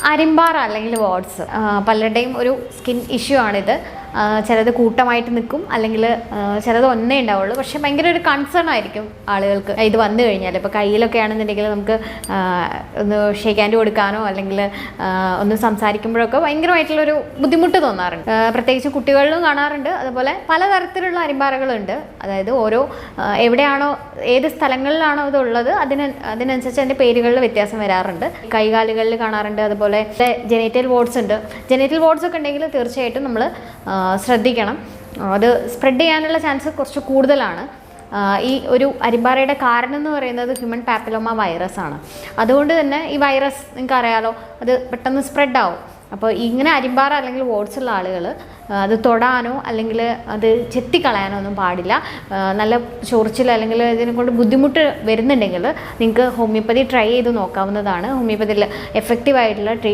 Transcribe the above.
അരിമ്പാറ അല്ലെങ്കിൽ വാട്സ് പലരുടെയും ഒരു സ്കിൻ ഇഷ്യൂ ആണിത്. ചിലത് കൂട്ടമായിട്ട് നിൽക്കും. അല്ലെങ്കിൽ ചിലത് ഒന്നേ ഉണ്ടാവുള്ളൂ. പക്ഷെ ഭയങ്കര ഒരു കൺസേൺ ആയിരിക്കും ആളുകൾക്ക്. ഇത് വന്നു കഴിഞ്ഞാൽ ഇപ്പോൾ കയ്യിലൊക്കെ ആണെന്നുണ്ടെങ്കിൽ നമുക്ക് ഒന്ന് ഷേക്ക് ഹാൻഡ് കൊടുക്കാനോ അല്ലെങ്കിൽ ഒന്ന് സംസാരിക്കുമ്പോഴൊക്കെ ഭയങ്കരമായിട്ടുള്ളൊരു ബുദ്ധിമുട്ട് തോന്നാറുണ്ട്. പ്രത്യേകിച്ച് കുട്ടികളിലും കാണാറുണ്ട്. അതുപോലെ പലതരത്തിലുള്ള അരിമ്പാറകളുണ്ട്. അതായത് ഓരോ എവിടെയാണോ ഏത് സ്ഥലങ്ങളിലാണോ ഇതുള്ളത് അതിന് അതിനനുസരിച്ച് അതിന്റെ പേരുകളിൽ വ്യത്യാസം വരാറുണ്ട്. കൈകാലുകളിൽ കാണാറുണ്ട്. അതുപോലെ ജനേറ്റൽ വോർഡ്സ് ഉണ്ട്. ജനേറ്റൽ വോർഡ്സ് ഒക്കെ ഉണ്ടെങ്കിൽ തീർച്ചയായിട്ടും നമ്മൾ ശ്രദ്ധിക്കണം. അത് സ്പ്രെഡ് ചെയ്യാനുള്ള ചാൻസ് കുറച്ച് കൂടുതലാണ്. ഈ ഒരു അരിമ്പാറയുടെ കാരണം എന്ന് പറയുന്നത് ഹ്യൂമൻ പാപ്പിലോമ വൈറസ് ആണ്. അതുകൊണ്ട് തന്നെ ഈ വൈറസ് നിങ്ങൾക്ക് അറിയാലോ അത് പെട്ടെന്ന് സ്പ്രെഡ് ആവും. അപ്പോൾ ഇങ്ങനെ അരിമ്പാറ അല്ലെങ്കിൽ വോട്ട്സ് ഉള്ള ആളുകൾ അത് തൊടാനോ അല്ലെങ്കിൽ അത് ചെത്തിക്കളയാനോ ഒന്നും പാടില്ല. നല്ല ചൊറിച്ചിൽ അല്ലെങ്കിൽ ഇതിനെ കൊണ്ട് ബുദ്ധിമുട്ട് വരുന്നുണ്ടെങ്കിൽ നിങ്ങൾക്ക് ഹോമിയോപ്പതി ട്രൈ ചെയ്ത് നോക്കാവുന്നതാണ്. ഹോമിയോപ്പതിയിൽ എഫക്റ്റീവ് ആയിട്ടുള്ള